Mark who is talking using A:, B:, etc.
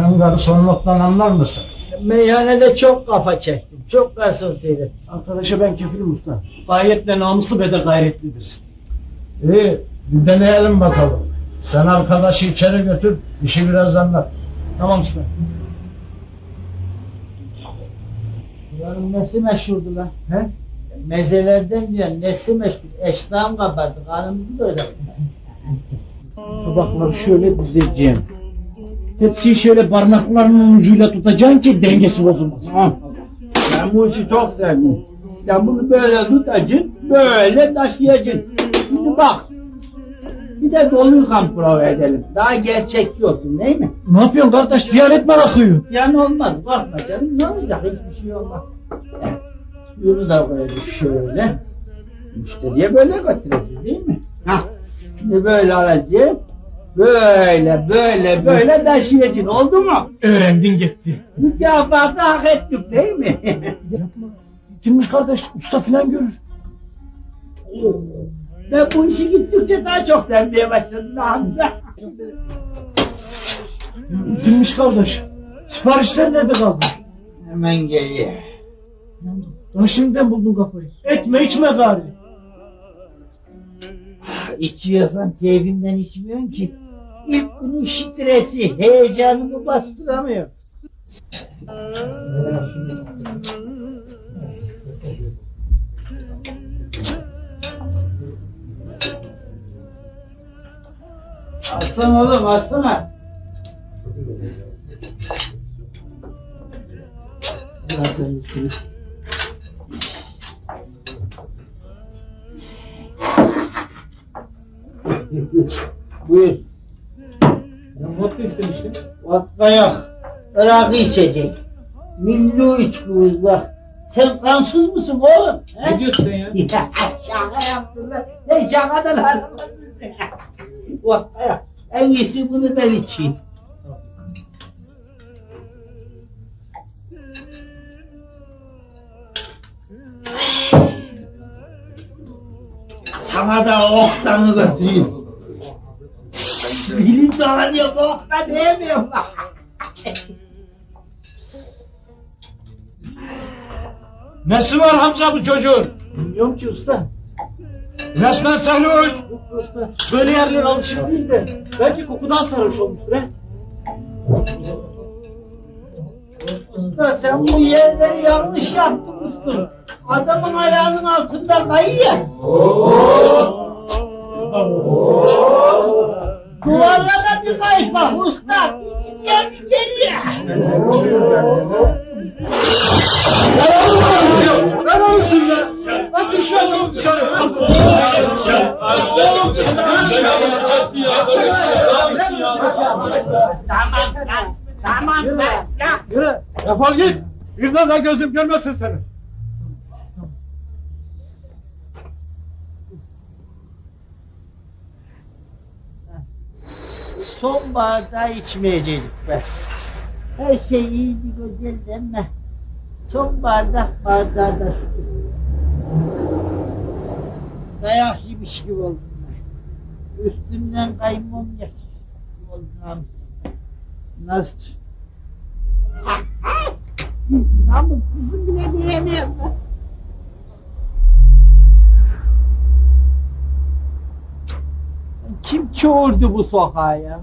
A: Sen garsonluktan anlar mısın?
B: Meyhanede çok kafa çektim. Çok garson seyrettim.
C: Arkadaşa ben kefilim usta. Gayetle namuslu ve de gayretlidir.
A: İyi, bir deneyelim bakalım. Sen arkadaşı içeri götür, işi biraz anlat.
C: Tamam usta.
B: Buranın nesi meşhurdu lan?
C: He?
B: Mezelerden diyor nesi meşhur? Eştahım kabardı. Kanımızı doyuralım.
C: Tabakları şöyle dizeceğim. Hepsini şöyle parmaklarının ucuyla tutacaksın ki dengesi bozulmasın. Ha.
D: Ben bu işi çok sevdim. Ya bunu böyle tutacaksın, böyle taşıyacaksın. Şimdi bak, bir de dolu prova edelim. Daha gerçekçi olsun değil mi?
C: Ne yapıyorsun kardeş? Ziyaret merakıyor.
D: Yani olmaz, korkma canım. Ne olacak? Hiçbir şey olmaz. Evet. Suyunu da koyacağız şöyle. Müşteriye böyle götüreceğiz değil mi? Hah. Şimdi böyle alacağız. Böyle, böyle, böyle taşıyacaksın. Oldu mu?
C: Öğrendin gitti.
D: Mükafatı hak ettik değil mi?
C: Yapma. Kimmiş kardeş? Usta filan görür.
D: Ben bu işi gittikçe daha çok sevmeye başladım Hamza.
C: Kimmiş kardeş? Siparişler nerede kaldı?
D: Hemen geliyor.
C: Daha şimdiden buldun kafayı. Etme içme gari.
B: İçiyorsan keyfimden içmiyorsun ki. İlk günün stresi, heyecanımı bastıramıyor.
D: Aslan oğlum aslan.
B: Nasıl suyu?
D: Buyur.
C: Vodka istemiştim.
D: Vodka yok.
B: Rakı içecek. Milli içkiyiz bak. Sen kansız mısın oğlum? he?
C: Ne diyorsun sen ya?
B: Ya şaka yaptın lan. Sen şakadan anlamaz mısın? Vodka yok. En iyisi bunu ben içeyim.
D: Sana da oktanı götüreyim. Dilin dolanıyor bu okta diyemiyorum.
A: Nesi var Hamza bu çocuğun?
C: Bilmiyorum ki usta.
A: Resmen sarhoş.
C: Yok usta. Böyle yerlere alışık değil de. Belki kokudan sarhoş olmuştur he.
B: Usta sen bu yerleri yanlış yaptın usta. Adamın ayağının altında kayıyor. Duvarlara kayıp bak usta. Bir geliyor.
A: Ben olsun ya. Şu adamı dışarı.
D: Tamam lan. Tamam lan.
A: Yürü. Defol git. Bir daha da gözüm görmesin seni.
B: Son bardağı içmeyecektik be. Her şey iyiydi güzeldi ama son bardak bardağı da şu. Dayak yemiş gibi oldum ben. Üstümden kaymam geçti. Oldum. Nasıl? Namussuzum bile diyemiyorum Kim çoğurdu bu sokağa ya?